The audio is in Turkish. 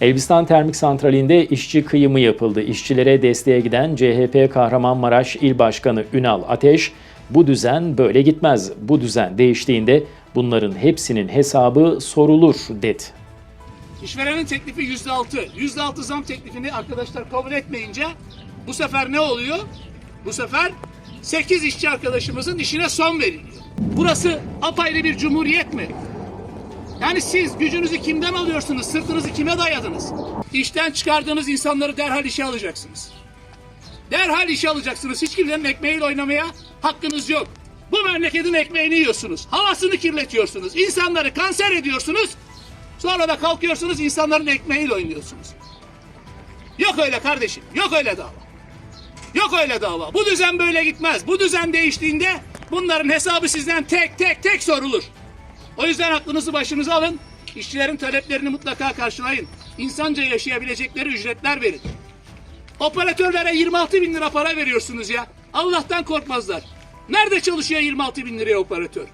Elbistan Termik Santrali'nde işçi kıyımı yapıldı. İşçilere desteğe giden CHP Kahramanmaraş İl Başkanı Ünal Ateş, bu düzen böyle gitmez. Bu düzen değiştiğinde bunların hepsinin hesabı sorulur dedi. İşverenin teklifi yüzde altı. Yüzde altı zam teklifini arkadaşlar kabul etmeyince bu sefer ne oluyor? Bu sefer 8 işçi arkadaşımızın işine son veriliyor. Burası apayrı bir cumhuriyet mi? Yani siz gücünüzü kimden alıyorsunuz? Sırtınızı kime dayadınız? İşten çıkardığınız insanları derhal işe alacaksınız. Derhal işe alacaksınız. Hiç kimsenin ekmeğiyle oynamaya hakkınız yok. Bu memleketin ekmeğini yiyorsunuz. Havasını kirletiyorsunuz. İnsanları kanser ediyorsunuz. Sonra da kalkıyorsunuz insanların ekmeğiyle oynuyorsunuz. Yok öyle kardeşim. Yok öyle dava. Yok öyle dava. Bu düzen böyle gitmez. Bu düzen değiştiğinde bunların hesabı sizden tek tek tek sorulur. O yüzden aklınızı başınıza alın. İşçilerin taleplerini mutlaka karşılayın. İnsanca yaşayabilecekleri ücretler verin. Operatörlere 26 bin lira para veriyorsunuz ya. Allah'tan korkmazlar. Nerede çalışıyor 26 bin liraya operatör?